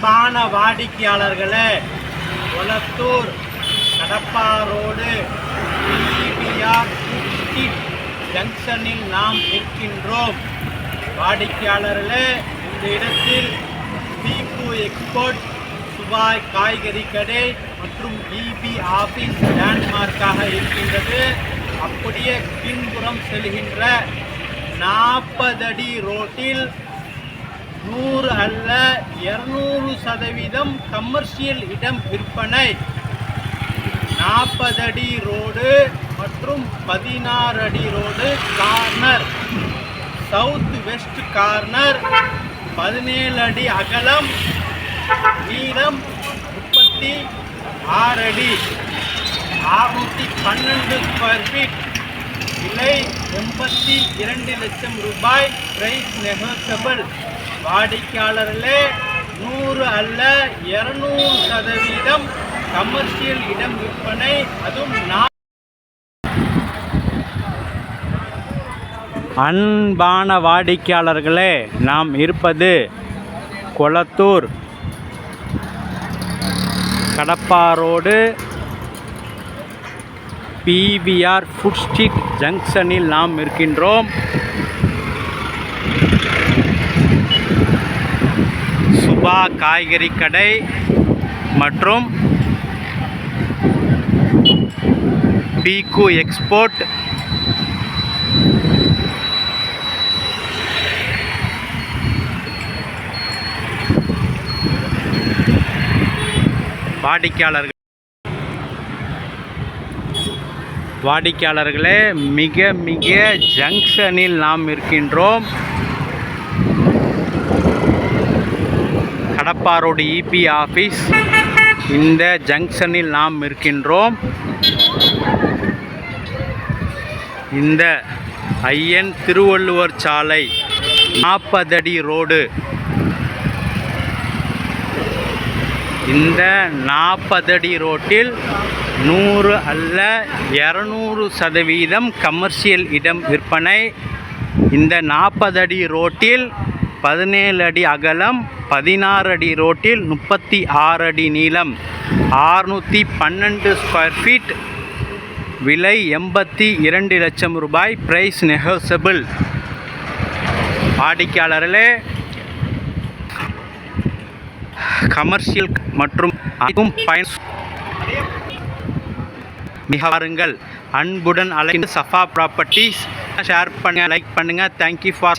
அன்பான வாடிக்கையாளர்களே Kolathur கடப்பாரோடு PPR street ஜங்ஷனில் நாம் இருக்கின்றோம் வாடிக்கையாளர்களே இந்த இடத்தில் பிபு எக்ஸ்போர்ட் சுபாய் காய்கறி கடை மற்றும் பிபி ஆஃபீஸ் லேண்ட்மார்க்காக இருக்கின்றது. அப்படியே பின்புறம் செல்கின்ற நாற்பது அடி ரோட்டில் நூறு அல்ல இருநூறு சதவீதம் கமர்ஷியல் இடம் விற்பனை. நாற்பது அடி ரோடு மற்றும் பதினாறு அடி road corner. South west corner பதினேழு அடி அகலம் நீளம் முப்பத்தி ஆறு அடி. அறுநூற்றி பன்னெண்டு ஸ்கொயர் ஃபீட் விலை எண்பத்தி இரண்டு லட்சம் ரூபாய் பிரைஸ் நெகோசபிள் வாடிக்கையாளர்களே நூறு அல்ல இருநூறு சதவீதம் கமர்ஷியல் இடம் விற்பனை அதுவும் அன்பான வாடிக்கையாளர்களே நாம் இருப்பது Kolathur. Kadappa road PVR food street ஜங்ஷனில் நாம் இருக்கின்றோம். சுபா காய்கறி கடை மற்றும் பிகு எக்ஸ்போர்ட். வாடிக்கையாளர்கள் வாடிக்கையாளர்களே மிக மிக ஜங்ஷனில் நாம் இருக்கின்றோம். கடப்பாரோடு இபி ஆஃபீஸ் இந்த ஜங்ஷனில் நாம் இருக்கின்றோம். இந்த ஐயன் திருவள்ளுவர் சாலை நாற்பதடி ரோடு இந்த நாற்பது அடி ரோட்டில் நூறு அல்ல இரநூறு சதவீதம் கமர்ஷியல் இடம் விற்பனை. இந்த நாற்பது அடி ரோட்டில் பதினேழு அடி அகலம் பதினாறு அடி ரோட்டில் முப்பத்தி ஆறு அடி நீளம் ஆறுநூற்றி பன்னெண்டு ஸ்கொயர் ஃபீட் விலை எண்பத்தி இரண்டு லட்சம் ரூபாய் ப்ரைஸ் நெகோசபிள் வாடிக்கையாளர்களே கமர்ஷியல் மற்றும் அதுவும் பயன் மிக வாருங்கள் அன்புடன் அழைந்து சஃபா ப்ராப்பர்ட்டிஸ் ஷேர் பண்ணுங்கள் லைக் பண்ணுங்க. Thank you for